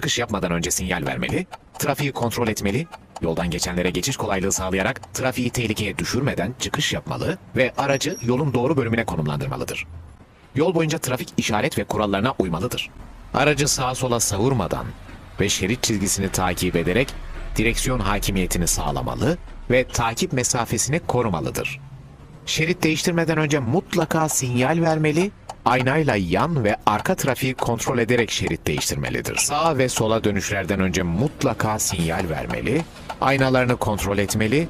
çıkış yapmadan önce sinyal vermeli, trafiği kontrol etmeli, yoldan geçenlere geçiş kolaylığı sağlayarak trafiği tehlikeye düşürmeden çıkış yapmalı ve aracı yolun doğru bölümüne konumlandırmalıdır. Yol boyunca trafik işaret ve kurallarına uymalıdır. Aracı sağa sola savurmadan ve şerit çizgisini takip ederek direksiyon hakimiyetini sağlamalı ve takip mesafesini korumalıdır. Şerit değiştirmeden önce mutlaka sinyal vermeli, aynayla yan ve arka trafiği kontrol ederek şerit değiştirmelidir. Sağa ve sola dönüşlerden önce mutlaka sinyal vermeli, aynalarını kontrol etmeli,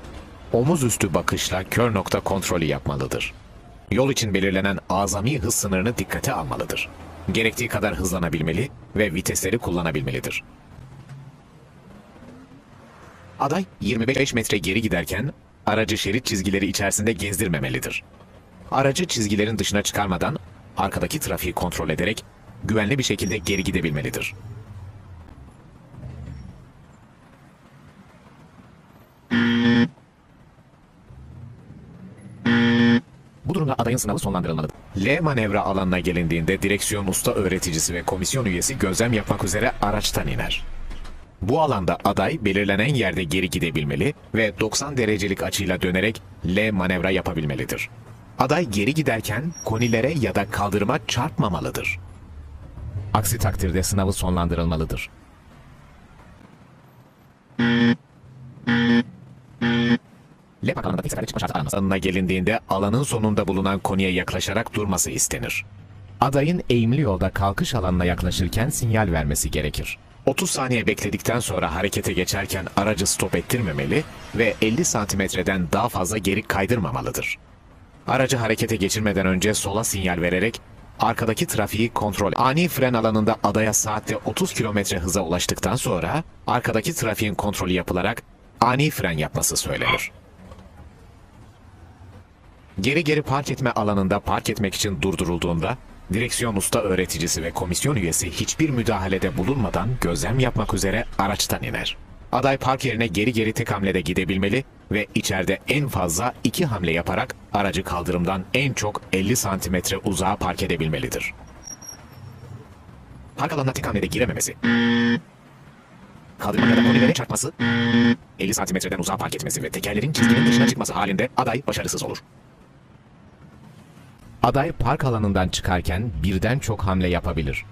omuz üstü bakışla kör nokta kontrolü yapmalıdır. Yol için belirlenen azami hız sınırını dikkate almalıdır. Gerektiği kadar hızlanabilmeli ve vitesleri kullanabilmelidir. Aday 25 metre geri giderken aracı şerit çizgileri içerisinde gezdirmemelidir. Aracı çizgilerin dışına çıkarmadan arkadaki trafiği kontrol ederek güvenli bir şekilde geri gidebilmelidir. Bu durumda adayın sınavı sonlandırılmalıdır. L manevra alanına gelindiğinde direksiyon usta öğreticisi ve komisyon üyesi gözlem yapmak üzere araçtan iner. Bu alanda aday belirlenen yerde geri gidebilmeli ve 90 derecelik açıyla dönerek L manevra yapabilmelidir. Aday geri giderken konilere ya da kaldırıma çarpmamalıdır. Aksi takdirde sınavı sonlandırılmalıdır. L park alanında tek seferde çıkma şartı aranmaz. Alanına gelindiğinde alanın sonunda bulunan konuya yaklaşarak durması istenir. Adayın eğimli yolda kalkış alanına yaklaşırken sinyal vermesi gerekir. 30 saniye bekledikten sonra harekete geçerken aracı stop ettirmemeli ve 50 santimetreden daha fazla geri kaydırmamalıdır. Aracı harekete geçirmeden önce sola sinyal vererek arkadaki trafiği kontrol. Ani fren alanında adaya saatte 30 kilometre hıza ulaştıktan sonra arkadaki trafiğin kontrolü yapılarak ani fren yapması söylenir. Geri geri park etme alanında park etmek için durdurulduğunda direksiyon usta öğreticisi ve komisyon üyesi hiçbir müdahalede bulunmadan gözlem yapmak üzere araçtan iner. Aday park yerine geri geri tek hamlede gidebilmeli ve içeride en fazla iki hamle yaparak aracı kaldırımdan en çok 50 santimetre uzağa park edebilmelidir. Park alanına tek hamlede girememesi, kaldırıma ya da konilere çarpması, 50 santimetreden uzağa park etmesi ve tekerlerin çizginin dışına çıkması halinde aday başarısız olur. Aday park alanından çıkarken birden çok hamle yapabilir.